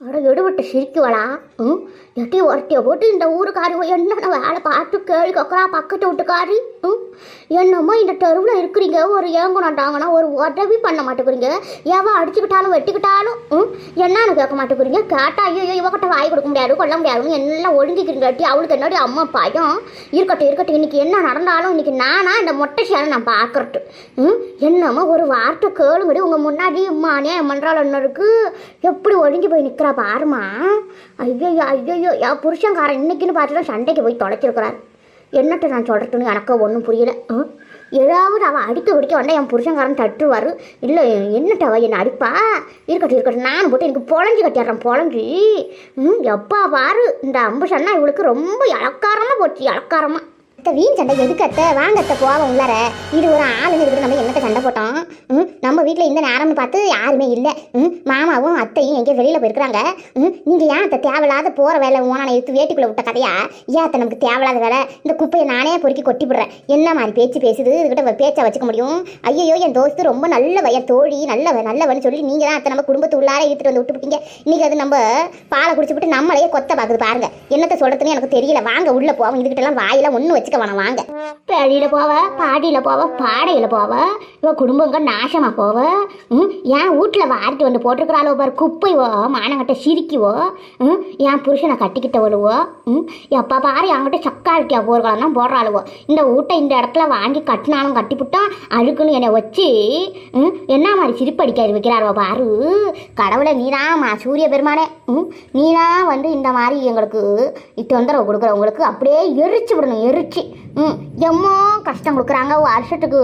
அட எடுபட்டு சிரிக்குவளா? ம்? எட்டி ஒருத்திய போட்டு இந்த ஊருக்காரி என்னென்ன வேலை பார்த்து கேள்வி கக்கறா பக்கத்து வீட்டுக்காரி? ம்? என்னமோ இந்த தெருவில் இருக்கிறீங்க? ஒரு ஏங்குனாட்டாங்கன்னா ஒரு உதவி பண்ண மாட்டேங்கிறீங்க. ஏவா அடிச்சுக்கிட்டாலும் வெட்டிக்கிட்டாலும் ம்? என்னன்னு கேட்க மாட்டேங்கிறீங்க? கேட்டா ஐயோ இவகிட்ட வாய் கொடுக்க முடியாது கொள்ள முடியாதுன்னு எல்லாம் ஒழுங்கிக்கிறீங்க. கட்டி அவளுக்கு என்னடி அம்மா பயம்? இருக்கட்டும் இருக்கட்டும் இன்னைக்கு என்ன நடந்தாலும் இன்னைக்கு நானா இந்த மொட்டை சேலை நான் பார்க்கறது ம்? என்னமோ ஒரு வார்த்தை கேளுங்கடி. உங்கள் முன்னாடி அம்மானே மன்றால் என்ன இருக்கு எப்படி ஒழுங்கி போய் நிற்கிறா பாருமா ஐயோ ஐயோ என் புருஷன்காரன் இன்னைக்குன்னு பார்த்துட்டு சண்டைக்கு போய் தொலைச்சிருக்கிறார். என்னட்ட நான் சொல்கிறதுன்னு எனக்கு ஒன்றும் புரியல. ஏதாவது அவள் அடிக்க பிடிக்க வந்தால் என் புருஷன்காரன் தட்டுவார். இல்லை என்னட்ட அவள் என்னை அடிப்பா? இருக்கட்டும் இருக்கட்டும் நான் போட்டு எனக்கு பொழஞ்சி கட்டிடுறேன் பொழஞ்சி ம் எப்பா பாரு இந்த அம்புசன்னா இவளுக்கு ரொம்ப இலக்காரமாக போச்சு இலக்காரமாக அத்தை வீண் சண்டை எதுக்கு அத்தை வாங்க அத்தை போவோம் உள்ளார. இது ஒரு ஆளுன்னு இருக்கிற நம்ம என்னத்தை சண்டை போட்டோம்? ம்? நம்ம வீட்டில் இந்த நேரம்னு பார்த்து யாருமே இல்லை. ம்? மாமாவும் அத்தையும் எங்கேயோ வெளியில் போயிருக்கிறாங்க. ம்? நீங்கள் ஏன் அத்தை தேவையில்லாத போகிற வேலை ஓனான எடுத்து வேட்டிக்குள்ளே விட்ட கதையா? ஏன் அத்தை நமக்கு தேவையில்லாத வேலை? இந்த குப்பையை நானே பொறுக்கி கொட்டி விடுறேன் என்ன மாதிரி பேச்சு பேசுது? இதுக்கிட்ட பேச்சை வச்சுக்க முடியும்? ஐயோ என் தோஸ்து ரொம்ப நல்லவ என் தோழி நல்லவ நல்லவன்னு சொல்லி நீங்கள் தான் அத்தை நம்ம குடும்பத்து உள்ளார இழுத்துட்டு வந்து விட்டுவிட்டீங்க இன்றைக்கி அது நம்ம பாலை குடிச்சுவிட்டு நம்மளையே கொத்த பார்க்குது பாருங்க. என்னத்தை சொல்கிறதுன்னு எனக்கு தெரியல. வாங்க உள்ளே போவோம். இதுக்கிட்டலாம் ஒன்று வச்சு வச்சுக்க வேணாம் வாங்க. பேடியில் போவ பாடியில போவ பாடையில் போவ இவ குடும்பங்க நாசமா போவ ம் என் வீட்டில் வாரிட்டு வந்து போட்டிருக்கிறாளோ பாரு குப்பைவோ மானங்கிட்ட சிரிக்குவோ ம் என் புருஷனை கட்டிக்கிட்டவளுவோ ம் எப்போ பாரு என்கிட்ட சக்காலிட்டியா போர்களாம் போடுறாளுவோ. இந்த வீட்டை இந்த இடத்துல வாங்கி கட்டினாலும் கட்டிவிட்டா அழுக்குன்னு என்னை வச்சு ம் என்ன மாதிரி சிரிப்படிக்காது வைக்கிறாரோ பாரு. கடவுளை நீதாம்மா சூரிய பெருமானே ம் நீதான் வந்து இந்த மாதிரி எங்களுக்கு தொந்தரவு கொடுக்குறவங்களுக்கு அப்படியே எரிச்சு விடணும் எரிச்சு. ம் எம்மோ கஷ்டம் கொடுக்குறாங்க. வருஷத்துக்கு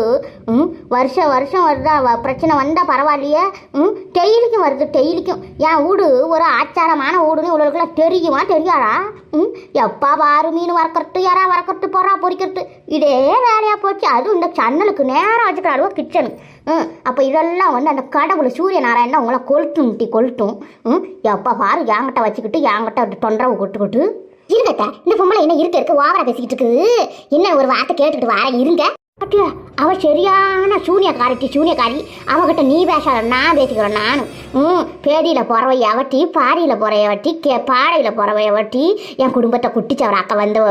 ம் வருஷம் வருஷம் வருதா வ- பிரச்சனை வந்தால் பரவாயில்லையே. ம் டெய்லிக்கும் வருது டெய்லிக்கும். என் வீடு ஒரு ஆச்சாரமான வீடுன்னு இவ்வளோக்குலாம் தெரியுமா தெரியாதா? ம் எப்பா பாரு மீன் வறக்கிறது யாரா வறக்கிறது போறா பொறிக்கிறது இதே வேலையாக போச்சு. அதுவும் இந்த சன்னலுக்கு நேரம் வச்சுக்கிறாளுவோ கிச்சனு. ம் அப்போ இதெல்லாம் வந்து அந்த கடவுள் சூரிய நாராயணன் உங்களை கொளுத்தும் டீ கொளுட்டும் ம் எப்போ பாரு என்கிட்ட வச்சுக்கிட்டு என்கிட்ட தொந்தரவு கொட்டுக்கிட்டு இருக்கட்ட இந்த பொம்பளை என்ன இருக்க இருக்க? ஓவரா பேசிக்கிட்டு இருக்குது என்ன ஒரு வார்த்தை கேட்டுக்கிட்டு வரேன் இருங்க. அட்டியா அவ சரியான சூனியக்காரட்டி சூனியக்காரி. அவகிட்ட நீ பேசாத நான் பேசிக்கிறேன் நானும் ம் பேடியில் போகிறவைய வட்டி பாடியில் போகிறவைய வட்டி கே பாடையில் போகிறவைய வட்டி என் குடும்பத்தை குட்டிச்சவர் அக்கா வந்தவ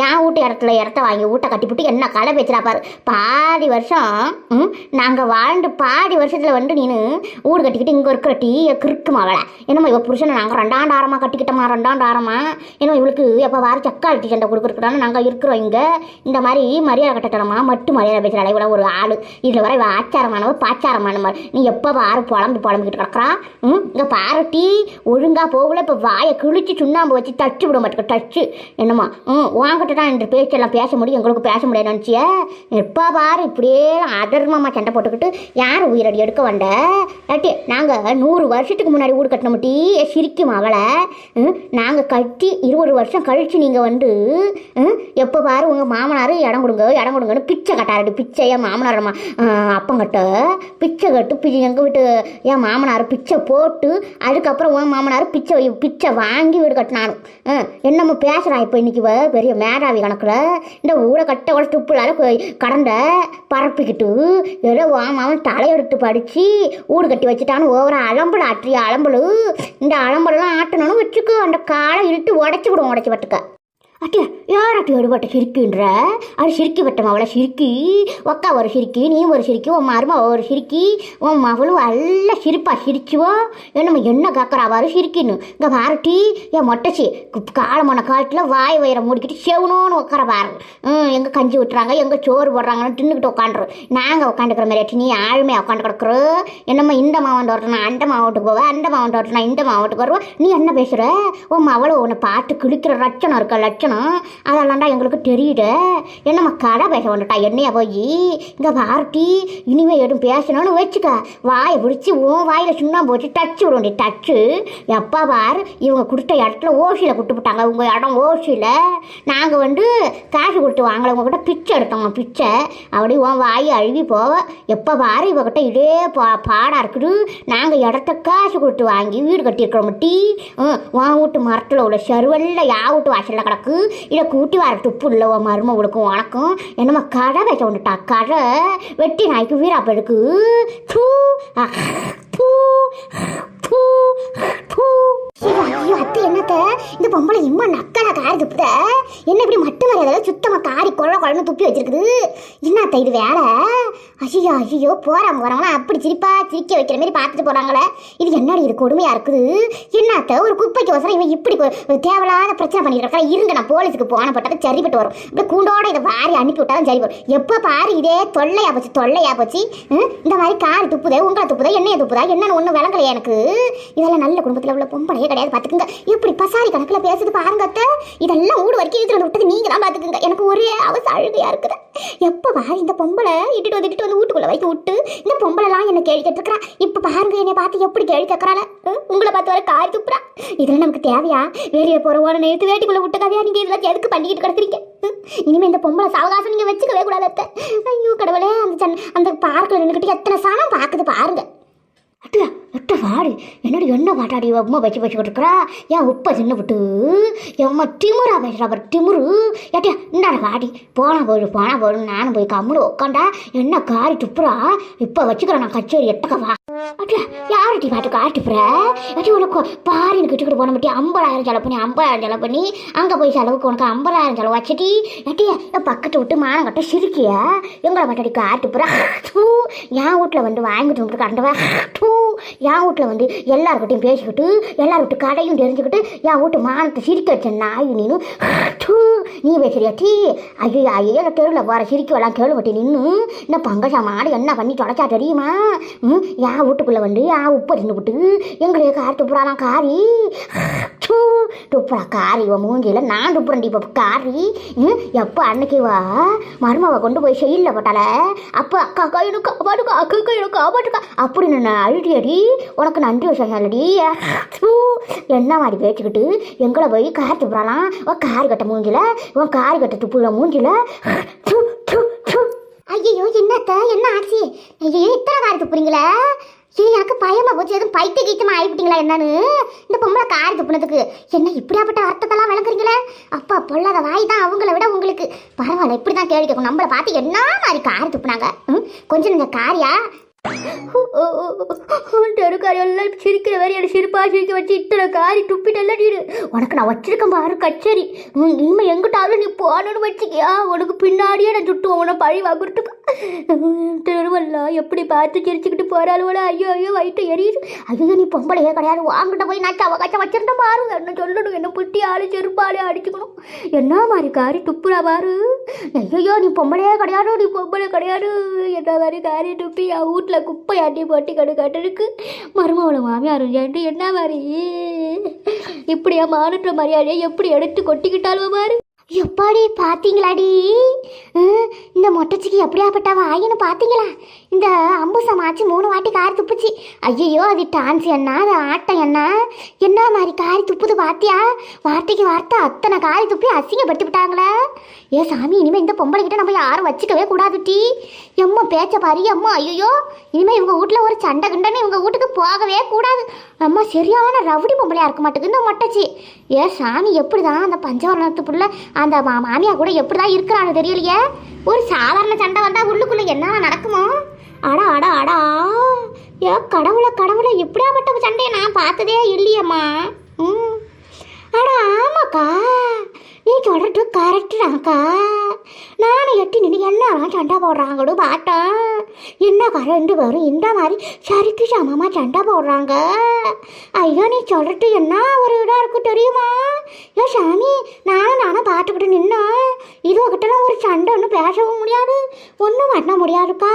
என் வீட்டு இடத்துல இடத்த வாங்கி வீட்டை கட்டிவிட்டு என்ன கலை பேசுகிறா பாரு. பாதி வருஷம் ம் நாங்கள் வாழ்ந்து பாதி வருஷத்தில் வந்து நீனு வீடு கட்டிக்கிட்டு இங்கே இருக்கிற டீ கிறுக்குமா அவளை என்னம்மா இவள் புருஷனை நாங்கள் ரெண்டாண்டாரமாக கட்டிக்கிட்டோமா ரெண்டாண்டாரமா என்னமோ இவளுக்கு எப்போ வார சக்கால் டீ சண்டை கொடுக்குறதுனால நாங்கள் இருக்கிறோம் இங்கே. இந்த மாதிரி மரியாதை கட்டத்தனமா மட்டும் மரியாதை அலை கூட ஒரு ஆள். இதில் வர இவ ஆச்சாரமானவ பாச்சாரமானவ நீ எப்போ பாரு புலம்பு புலம்பிக்கிட்டு கிடக்குறா? ம்? இங்கே பாரு டீ. ஒழுங்காக போகல இப்போ வாயை கிழிச்சு சுண்ணாம்பு வச்சு தச்சு விட மாட்டேங்க டச்சு என்னம்மா? ம் வாங்கிட்டு தான் இந்த பேச்செல்லாம் பேச முடியும். எங்களுக்கு பேச முடியாது நினச்சியே? எப்போ பாரு இப்படியே அதர்மமாக சண்டை போட்டுக்கிட்டு யார் உயிரடி எடுக்க வந்த? ஏட்டி நாங்கள் நூறு வருஷத்துக்கு முன்னாடி வீடு கட்டினோம் டீ. சிரிக்கும் அவளை. நாங்கள் கட்டி இருபது வருஷம் கழிச்சு நீங்கள் வந்து ம், எப்போ பாரு உங்கள் மாமனார் இடம் கொடுங்க இடம் கொடுங்கன்னு பிச்சை கட்டாரடி பிச்சை என் மாமனார் மா அப்பங்கிட்ட பிச்சை கட்டு பிச்சை எங்கள் வீட்டு என் மாமனார் பிச்சை போட்டு அதுக்கப்புறம் உன் மாமனார் பிச்சை பிச்சை வாங்கி வீடு கட்டினானு. ம், என்னம்மா பேசுகிறா இப்போ இன்றைக்கி பெரிய மேதாவி கணக்கில். இந்த ஊரை கட்ட கூட துப்புலால கடந்த பரப்பிக்கிட்டு ஏதோ உன் மாமன் தலையெடுத்து படித்து ஊடு கட்டி வச்சுட்டான்னு ஓவரா அலம்பல் ஆற்றிய அலம்பல். இந்த அலம்பலெல்லாம் ஆட்டணும்னு வச்சுக்கோ அந்த காலை இழுத்து உடச்சி விடுவோம் உடச்சி பட்டுக்க. அட்டியா யாராட்டி எடுபட்ட சிரிக்குன்ற? அது சிரிக்கி வட்டம் அவளை சிரிக்கி. ஒக்கா ஒரு சிரிக்கி நீ ஒரு சிரிக்கி உன் மருமா ஒரு சிரிக்கி உன் மகளும் நல்ல சிரிப்பா சிரிச்சுவோ. என்னம்மா என்ன காக்கறாவாரு சிரிக்கின்னு. இங்கே பாருட்டி என் மொட்டச்சி காலமான காலத்தில் வாய் வயிறை மூடிக்கிட்டு செவனோன்னு உட்கார பாரு. ம் எங்கே கஞ்சி விட்டுறாங்க எங்கே சோறு போடுறாங்கன்னு தின்னுக்கிட்டு உட்காந்துரும் நாங்கள் உட்காந்துக்கிற மாதிரி நீ ஆளுமையாக உட்காந்து கிடக்குற? என்னம்மா இந்த மாவட்டம் வரட்டுனா அந்த மாவட்டத்துக்கு போவ அந்த மாவட்டம் வரட்டுனா இந்த மாவட்டத்துக்கு வருவா? நீ என்ன பேசுகிற உன் மவளை உன்னை பார்த்து கிழிக்கிற லட்சணம் இருக்க லட்சணம் அதெல்லாம்டா எங்களுக்கு தெரியுது. என்னம்மா கடை பேச வந்துட்டா என்னையா போய்? இங்கே பார்ட்டி இனிமேல் எதுவும் பேசணும்னு வச்சுக்க. வாயை பிடிச்சி உன் வாயில் சுண்ணாம்பு வச்சு டச்சு விடுவோண்டி டச்சு எப்போ பார் இவங்க கொடுத்த இடத்துல ஓசியில் கொடுத்து விட்டாங்க உங்கள் இடம் ஓசியில். நாங்கள் வந்து காசு கொடுத்து வாங்கலை உங்ககிட்ட பிச்சை எடுத்தோம் பிச்சை. அப்படி உன் வாயை அழுவி போவ. எப்போ பார் இவகிட்ட இதே பா பாடாக இருக்குது. நாங்கள் இடத்த காசு கொடுத்து வாங்கி வீடு கட்டியிருக்கிறோம் டீ. உன் வீட்டு மரத்தில் உள்ள செருவல்ல யா வீட்டு வாசலில் கிடக்கு. இதை கூட்டி வர துப்பு இல்லை உன் மரும உனக்கும் உனக்கும். என்னம்மா கடை வைக்க வந்துட்டா? கடை. வெட்டி நாய்க்கு வீராப்பெடுக்கு தூ. தூ. தூ தூ. அத்தை இந்த பொம்பளை இம்மா நக்கலா காரி துப்புத என்ன இப்படி மட்டு மரியாதை சுத்தமா காரி குழ குழன்னு துப்பி வச்சிருக்குது? என்ன அத்தை இது வேலை? ஐயோ ஐயோ போறாங்க வரவங்களாம் அப்படி சிரிப்பா சிரிக்க வைக்கிற மாதிரி பார்த்துட்டு போறாங்களே. இது என்னடி இது கொடுமையா இருக்குது? என்ன அத்தை ஒரு குப்பைக்கு அவசரம் இவன் இப்படி கொ- தேவையில்லாத பிரச்சனை பண்ணிட்டு இருக்கா இருங்க நான் போலீஸுக்கு போன பட்டது சரிப்பட்டு வரும். இப்படி கூண்டோட இதை வாரி அனுப்பி விட்டாலும் சரி வரும். எப்போ பாரு இதே தொல்லையா போச்சு தொல்லையா போச்சு. ம், இந்த மாதிரி காரி துப்புதே உங்களை துப்புதா என்னைய துப்புதா? என்னன்னு ஒன்றும் விளங்கலையா எனக்கு? இதெல்லாம் நல்ல குடும்பத்தில் உள்ள பொம்பளையே கிடையாது பார்த்துக்குங்க எப்படி பசாரி கணக்கில் பேசுது பாருங்க அத்தை. இதெல்லாம் ஊடு வரைக்கும் இழுத்துட்டு வந்து விட்டது. நீங்கள் தான் பார்த்துக்குங்க எனக்கு ஒரே அவசர அழுகையா இருக்குது. எப்போ பாரு இந்த பொம்பளை இட்டுட்டு வந்து இட்டுட்டு வந்து வீட்டுக்குள்ள வைக்க விட்டு இந்த பொம்பளைலாம் என்னை கேள்வி கேட்டுருக்கா இப்போ பாருங்க என்னை பார்த்து எப்படி கேள்வி கேட்கறாள உங்களை பார்த்து வர காய் துப்புறா. இதெல்லாம் நமக்கு தேவையா? வெளியே போறவோட நேற்று வேட்டிக்குள்ளே விட்ட கதையா? நீங்க இதெல்லாம் எதுக்கு பண்ணிக்கிட்டு கிடக்குறீங்க? இனிமேல் இனிமே இந்த பொம்பளை சாவகாசம் நீங்க வச்சுக்கவே கூடாது அத்தை. ஐயோ கடவுளே அந்த சன் அந்த பார்க்கில் நின்றுக்கிட்டு எத்தனை சாணம் பார்க்குது பாருங்க. அட்டியா எட்ட வாடி. என்னடி என்ன பாட்டாடி உம்மா வச்சு வச்சுக்கிட்டு இருக்கிறா ஏன் உப்பை தின்னு விட்டு? எம்மா திமுறா பேசுகிறா பாரு திமுரு. ஏட்டியா இந்தாட வாடி. போன போடு போனால் போடு நானும் போய் கம்முடு உட்காண்டா என்ன காரி துப்புறா? இப்போ வச்சுக்கிறேன் நான் கச்சேரி எட்டக்க வா அட்டியா யார்டி பாட்டு காட்டுப்புற ஏட்டி உனக்கு பாரின்னு கிட்டுக்கிட்டு போன மாட்டி ஐம்பதாயிரம் செலவு பண்ணி ஐம்பதாயிரம் செலவு பண்ணி அங்கே போய் செலவுக்கு உனக்கு ஐம்பதாயிரம் செலவு வச்சுட்டி ஏட்டியா என் பக்கத்து விட்டு மானம் கட்ட சிரிக்கிய எங்களை மட்டும் காட்டுப்புறா தூ என் வீட்டில் வந்து வாங்கிட்டு வந்து கண்டவா தூ என் வீட்டில் வந்து எல்லாருக்கிட்டையும் பேசிக்கிட்டு எல்லார் வீட்டு கடையும் தெரிஞ்சுக்கிட்டு என் வீட்டு மானத்தை சிரிக்க வச்ச நாய் நீனு. தூ நீ பேசுறியா டீ. ஐயோ ஐயோ தெருவில் போகிற சிரிக்கவெல்லாம் கேள்விப்பட்டு நின்று இந்த பங்கஜா மாடு என்ன பண்ணி தொலைச்சா தெரியுமா? ம் யா வீட்டுக்குள்ளே வந்து என் உப்பு தின்னு விட்டு எங்களுக்கு கார் புறாலாம் காரி. தூ துப்புறா காரி இவன் மூஞ்சியில் நான் துப்புறேன் இப்போ காரி. ம் எப்போ அன்னைக்கு வா மருமாவை கொண்டு போய் செயலில் போட்டால அப்போ அக்கா அக்கா எனக்கு காப்பாட்டுக்கா அக்கா அக்கா எனக்கு காப்பாட்டுக்கா அப்படின்னு நான் அழுடி அடி உனக்கு நன்றி விஷயம் இல்லடி. தூ, என்ன மாதிரி பேச்சுக்கிட்டு எங்களை போய் கார் துப்புறாலாம் உன் கார் கட்ட மூஞ்சில உன் காரி கட்ட துப்புற மூஞ்சில ஐயோ என்னத்த என்ன ஆச்சு? ஐயோ இத்தனை கார் துப்புறீங்களே? எனக்கு பயமா போச்சு. எதுவும் பைத்திய கீச்சமா ஆயிப்பிட்டீங்களா என்னன்னு? இந்த பொம்பளை காரி துப்புனதுக்கு. என்ன இப்படியாப்பட்ட அர்த்தத்தெல்லாம் விளங்குறீங்களே அப்பா பொல்லாத வாய் தான் அவங்கள விட உங்களுக்கு. பரவாயில்ல இப்படி தான் கேள்வி கேட்கும் நம்மளை பார்த்து என்ன மாதிரி காரி துப்புனாங்க? ம், கொஞ்சம் இந்த காரியா? தெருக்காரி சிரிக்கிற மாதிரி எனக்கு சிரிப்பா சிரிக்க வச்சு இத்தனை காரி துப்பிட்டல்ல நீ உனக்கு நான் வச்சிருக்கேன் பாரு கச்சேரி. ம், இனிமே எங்கிட்டாலும் நீ போனோன்னு வச்சுக்கியா? உனக்கு பின்னாடியே நான் சுட்டுவோம் உன பழி வாங்குறதுக்கு. தெருவெல்லாம் எப்படி பார்த்து சிரிச்சுக்கிட்டு போறாளுவோட ஐயோ ஐயோ வயிற்று எரியுது. ஐயோ நீ பொம்பளையே கிடையாது. வாங்கிட்ட போய் நான் அவகாச்சம் வச்சிருந்த பாரு. என்ன சொல்லணும்? என்ன புட்டி ஆளு செருப்பாலே அடிச்சுக்கணும். என்ன மாதிரி காரி துப்புறா பாரு? ஐயோ நீ பொம்பளையே கிடையாது நீ பொம்பளை கிடையாது. என்ன மாதிரி காரி துப்பி என் வீட்டில் குப்பை போட்டி கடு கட்டனுக்கு மருமவளை மாமியார் என்ன மாதிரி? இப்படியா மானற்ற மரியாதையை எப்படி எடுத்து கொட்டிக்கிட்டாலும் பாரு? எப்பாடி பார்த்தீங்களாடி இந்த மொட்டச்சிக்கு எப்படியாப்பட்ட வாயின்னு பார்த்தீங்களா இந்த அம்புசமாச்சு மூணு வாட்டி காரி துப்புச்சு. ஐயோ அது டான்ஸ் என்ன அது ஆட்டம் என்ன என்ன மாதிரி காரி துப்புது பார்த்தியா வார்த்தைக்கு வார்த்தை அத்தனை காரி துப்பி அசிங்கப்படுத்தி விட்டாங்களே? ஏ சாமி இனிமேல் இந்த பொம்பளைக்கிட்ட நம்ம யாரும் வச்சுக்கவே கூடாது டி எம்மா பேச்ச பாரு எம்மா ஐயோ இனிமேல் இவங்க வீட்ல ஒரு சண்டை கிண்டன்னு இவங்க வீட்டுக்கு போகவே கூடாது. அம்மா சரியான ரவுடி பொம்பளையா இருக்க மாட்டேங்குது இந்த மொட்டச்சி. ஏ சாமி எப்படிதான் அந்த பஞ்சவரணத்து புள்ள அந்த மா- மாமியா கூட எப்படிதான் இருக்கிறான்னு தெரியலையே. ஒரு சாதாரண சண்டை வந்தா உள்ளுக்குள்ள என்ன நடக்குமோ? அடா அடா அடா. ஏ கடவுளை கடவுளை எப்படியாப்பட்ட சண்டையை நான் பார்த்ததே இல்லையம்மா. ம். அடா ஆமாக்கா. நீ சொல்றது கரெக்டுடாக்கா நான் எட்டி நின்று எல்லாரும் சண்டை போடுறாங்கன்னு பார்த்தேன் என்னக்கா ரெண்டு பேரும் இந்த மாதிரி சரிக்கு சமமாக சண்டை போடுறாங்க? ஐயோ நீ சொல்கிறது என்ன? ஒரு இதாக இருக்கு தெரியுமா? ஏ சாமி நானும் நானும் பார்த்துக்கிட்டு நின்னேன். இது கிட்டலாம் ஒரு சண்டை ஒன்றும் பேசவும் முடியாது. ஒன்றும் பண்ண முடியாதுக்கா.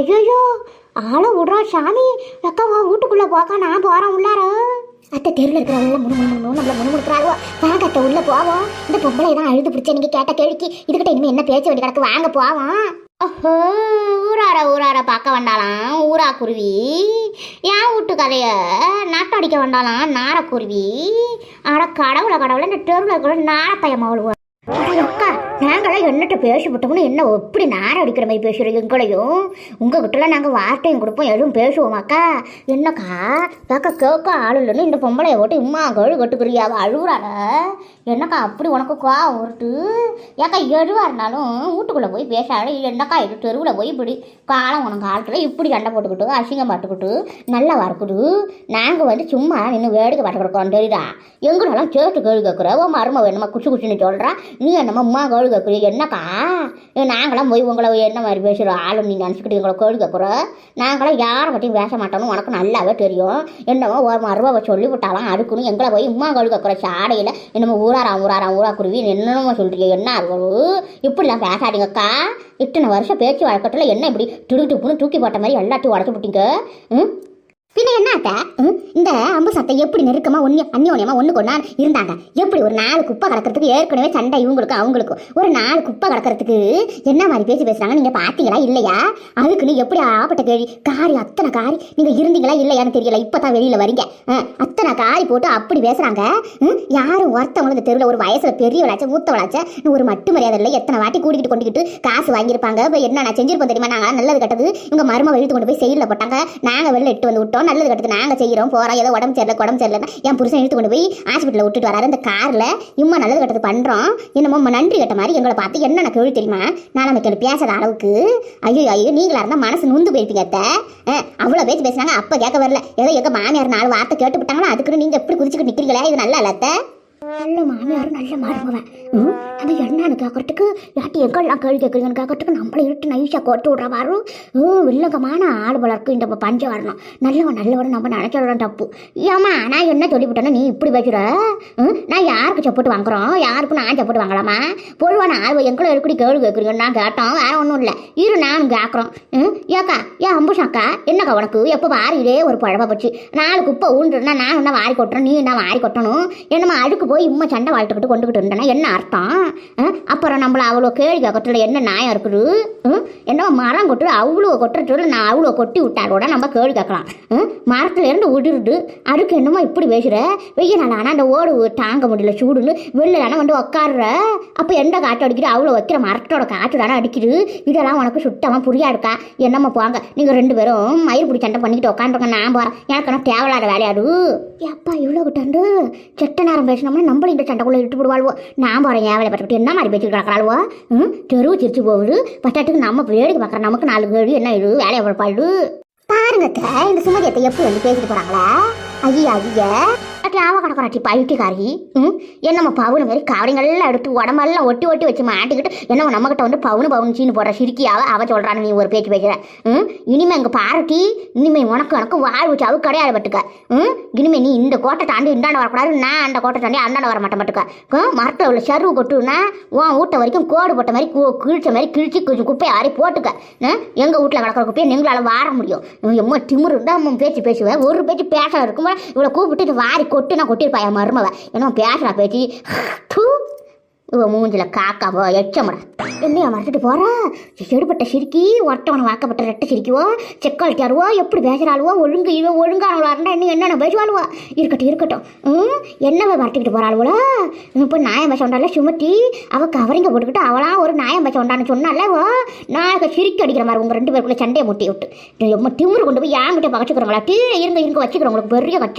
ஐயோயோ ஆளை விடுறா சாமி. அக்கா வீட்டுக்குள்ளே போக்கா. நான் போகிறேன் உள்ளார. அத்தை தெருவில் இருக்கிறவங்களாம் முணு முணு முணு நம்மள முணு அத்தை உள்ள போவோம் இந்த பொம்பளை தான் அழுது பிடிச்ச நீங்க கேட்ட கேள்விக்கு இதுகிட்ட இனிமே என்ன பேச்ச வேண்டி கிடக்கு? வாங்க போவோம் ஓஹோ ஊரார ஊரார பார்க்க வந்தாலாம் ஊரா குருவி. என் வீட்டு கதைய? நாட்டடிக்க வந்தாலாம் நாரக்குருவி. ஆட கடவுளை கடவுளை இந்த தெருவில் இருக்கிற நாரப்பையன் அவ்வளோ அக்கா நாங்களாம் என்னட்ட பேசப்பட்டோம்னு என்ன எப்படி நேரம் அடிக்கிற மாதிரி பேசுகிறீங்க எங்களையும்? உங்ககிட்டலாம் நாங்கள் வார்த்தையும் கொடுப்போம் எதுவும் பேசுவோமாக்கா என்னக்கா? தாக்கா கேட்க ஆள் இல்லைன்னு இந்த பொம்பளை போட்டு இம்மா கழு கட்டுக்கிறியா? அவள் அழுகுறாங்க என்னக்கா அப்படி உனக்கு கா ஒருட்டு ஏக்கா எதுவாக இருந்தாலும் வீட்டுக்குள்ளே போய் பேசாத. என்னக்கா இது தெருவில் போய் இப்படி காலம் உனக்கு காலத்தில் இப்படி சண்டை போட்டுக்கிட்டு அசிங்கம் பாட்டுக்கிட்டு நல்லா வரக்குது நாங்கள் வந்து சும்மா நின்று வேடிக்கை பார்த்து கொடுக்கோம் தெரியுதா? எங்களெல்லாம் சேர்த்து கேள்வி கேட்குற? உன் மரும வேணுமா குச்சி குச்சின்னு சொல்கிறா நீ என்னம்மா அம்மா கேள்வி கேட்குறீ என்னக்கா ஏ, நாங்களாம் போய் உங்களை என்ன மாதிரி பேசுகிறோம் ஆளு நீங்கள் நினச்சிக்கிட்டு எங்களை கோழி கேட்குறோம் நாங்களாம் யாரை பற்றியும் பேச மாட்டோம்னு உனக்கு நல்லாவே தெரியும். என்னமோ ஒரு மருமவை சொல்லி விட்டாலாம். அதுக்குன்னு எங்களை போய் இம்மா கோழி கேட்குற சாடையில் என்னமோ ஊராராம் ஊராராம் ஊரா குருவி என்னென்னமோ சொல்கிறீங்க என்ன அருவரு? இப்படிலாம் பேசாதீங்கக்கா. இத்தனை வருஷம் பேச்சு வழக்கத்தில் என்ன இப்படி துடு துப்புன்னு தூக்கி போட்ட மாதிரி எல்லாத்தையும் உடச்சி விட்டீங்க? ம்? பின்ன என்ன அத்தை? ம், இந்த அம்பு சட்டை எப்படி நெருக்கமா ஒன்னு அந்யோன்யமா ஒண்ணு கொண்டா இருந்தாங்க? எப்படி ஒரு நாலு குப்பை கடக்கிறதுக்கு ஏற்கனவே சண்டை இவங்களுக்கும் அவங்களுக்கும்? ஒரு நாலு குப்பை கடக்கிறதுக்கு என்ன மாதிரி பேசி பேசுறாங்க? நீங்க பாத்தீங்களா? இல்லையா? அதுக்குன்னு எப்படி ஆப்பட்ட கேள்வி காரி அத்தனை காரி நீங்க இருந்தீங்களா? இல்லையான்னு தெரியல. இப்பதான் வெளியில வரீங்க. அத்தனை காரி போட்டு அப்படி பேசுறாங்க? யாரும் ஒருத்தவங்களும் இந்த தெருவில் ஒரு வயசுல பெரிய விளாச்ச மூத்த விளாச்ச ஒரு மட்டு மரியாதை இல்லை. எத்தனை வாட்டி கூட்டிகிட்டு கொண்டுக்கிட்டு காசு வாங்கியிருப்பாங்க? இப்போ என்ன நான் செஞ்சிருப்போம் தெரியுமா? நாங்கள் நல்லது கட்டது இவங்க மரும இழுத்து கொண்டு போய் செயலில் போட்டாங்க. நாங்கள் வெளில இட்டு வந்து விட்டோம். நல்லது கட்டது நாங்கள் செய்கிறோம் போகிறோம் ஏதோ உடம்பு சரியில்லை உடம்பு சரியில்லைன்னா என் புருஷன் இழுத்து கொண்டு போய் ஹாஸ்பிட்டலில் விட்டுட்டு வராரு. அந்த காரில் இம்மா நல்லது கட்டது பண்ணுறோம் என்னமோ நம்ம நன்றி கட்ட மாதிரி எங்களை பார்த்து என்ன எனக்கு எழுதி தெரியுமா? நான் நமக்கு பேசாத அளவுக்கு. ஐயோ ஐயோ நீங்களாக இருந்தால் மனசு நுந்து போயிருப்பீங்க அத்தை. அவ்வளோ பேச்சு பேசுனாங்க அப்போ கேட்க வரல. ஏதோ எங்கள் மாமியார் நாலு வார்த்தை கேட்டு விட்டாங்களா அதுக்குன்னு நீங்கள் எப்படி குதிச்சுக்கிட்டு நிற்கிறீங்களே இது நல்லா இல்லை அத்தை. நல்ல மாமியார் நல்ல மருமவன். அது என்னன்னு கேட்கறதுக்கு யாட்டி எங்கெல்லாம் கேள்வி கேட்குறீங்கன்னு கேட்கறதுக்கு நம்மளை இருட்டு நைஸாக கொட்டு விட்ற பாரு. ம் ஆள் வளர்க்கு இந்த பஞ்சம் வரணும். நல்லவன் நல்லவன் நம்ம நினைச்சிடறோம் தப்பு. ஏமா நான் என்ன சொல்லிவிட்டேன்னா நீ இப்படி பேசுகிற ம், நான் யாருக்கு சப்போர்ட் வாங்குறோம்? யாருக்கு நான் சப்போர்ட் வாங்கலாமா? பொதுவான ஆள் எங்களை எப்படி கேள்வி கேட்குறீங்க நான் கேட்டோம். வேற ஒன்றும் இல்லை. இரு நானும் கேட்குறோம் ம், ஏக்கா ஏன் அம்புஷாக்கா என்னக்கா உனக்கு? எப்போ வாரி ஒரு பழமை போச்சு. நாலு குப்பை ஊன்றுனா நான் என்ன வாரி கொட்டுறேன் நீ என்ன வாரி கொட்டணும்? என்னம்மா அழுக்கு போய் இம்மா சண்டை வாழ்த்துக்கிட்டு கொண்டுக்கிட்டு இருந்தேன்னா என்ன அர்த்தம்? அப்புறம் நம்மள அவ்வளோ கேள்வி கொட்டுறதுல என்ன நியாயம் இருக்குது? ம்? என்னமோ மரம் கொட்டு அவ்வளோ கொட்டுறதுல நான் அவ்வளோ கொட்டி விட்டாரோட நம்ம கேள்வி கேட்கலாம் ம்? விடுறது அதுக்கு என்னமோ இப்படி பேசுகிற வெய்ய நாள்? ஆனால் அந்த ஓடு தாங்க முடியல சூடுன்னு. வெளில தானே வந்து உட்காடுற அப்போ எந்த காற்று அடிக்குது? அவ்வளோ வைக்கிற மரத்தோட காற்று தானே அடிக்குது. இதெல்லாம் உனக்கு சுத்தமாக புரியாதுக்கா என்னம்மா போங்க. நீங்கள் ரெண்டு பேரும் மயிர் பிடி சண்டை பண்ணிக்கிட்டு உட்காந்துருங்க நான் போகிறேன் எனக்கு என்ன தேவையில்லாத வேலையாடு எப்பா இவ்வளோ கிட்டாண்டு செட்ட நேரம் பேசினோம்னா நம்மளும் இந்த சண்டைக்குள்ளே இட்டு விடுவாள்வோ நான் போகிறேன் ஏவலை வேலை என்ன மாதிரி பேச்சு கிடக்கிறாள்வோ? ம்? தெருவு சிரிச்சு போகுது. பட்டாட்டுக்கு நம்ம வேடிக்கை பார்க்குற நமக்கு நாலு கேள்வி என்ன இது? வேலையை பார்ப்பாடு பாருங்க இந்த சுமதியத்தை எப்படி வந்து பேசிட்டு போறாங்களா? ஐயா ஐயா. ஆவ கடற்கராட்டி பைத்தியக்காரி. ம்? என்னம்மா பவுனு மாதிரி கவரிங்கெல்லாம் எடுத்து உடம்பெல்லாம் ஒட்டி ஒட்டி வச்சு மாட்டிக்கிட்டு என்னமோ நம்மக்கிட்ட வந்து பவுனு பவுனுச்சின்னு போடுற சிரிக்கியாவ? அவ சொல்றான்னு நீ ஒரு பேச்சு பேசுகிற ம்? இனிமே எங்கள் பாரட்டி இனிமே உனக்கு எனக்கு வாழ்வு சாவு கிடையாது பட்டுக்க ம்? இனிமே நீ இந்த கோட்டை தாண்டி இந்தாண்ட வரக்கூடாது. நான் அந்த கோட்டை தாண்டி அந்தாண்ட வர மாட்டேன் பட்டுக்க மரத்தில் மரத்துல உள்ள சருவு கொட்டுனா உன் வீட்டை வரைக்கும் கோடு போட்ட மாதிரி கிழிச்ச மாதிரி கிழிச்சு கொஞ்சம் குப்பையை ஆறி போட்டுக்க. எங்கள் எங்க வீட்டில் கிடக்கிற குப்பையை நீங்களால வார முடியும். எம்மா திமுரு தான் பேச்சு பேசுவேன். ஒரு பேச்சு பேச இருக்கும்போது இவளை கூப்பிட்டு இது வாரி கொட்டு நான் கொட்டிருப்பா என் மருமவ. என்ன பேசுறா பேச்சு தூ. இவ மூஞ்சில காக்காவோ எச்சமுடா என்னையா மறந்துட்டு போறா? செடுப்பட்ட சிரிக்கி ஒட்டவன வாக்கப்பட்ட ரெட்டை சிரிக்குவோ செக்காளிக்காருவோ எப்படி பேசுறாளுவோ ஒழுங்கு இவன் ஒழுங்கானவளா இருந்தா இன்னும் என்னென்ன பேசுவாளுவோ. இருக்கட்டும் இருக்கட்டும். ம் என்னவ மறைச்சிக்கிட்டு போறாளுவல இப்போ நாயம் பேச உண்டால சுமத்தி அவ கவரிங்க போட்டுக்கிட்டு அவளா ஒரு நாயம் பேச உண்டான்னு சொன்னால அவ நான் சிரிக்க அடிக்கிற மாதிரி உங்க ரெண்டு பேருக்குள்ள சண்டையை முட்டி விட்டு. ரொம்ப திமுரு கொண்டு போய் என்கிட்ட பகச்சுக்கிறவங்களா டீ இருங்க இருங்க வச்சுக்கிறவங்களுக்கு பெரிய கச்சு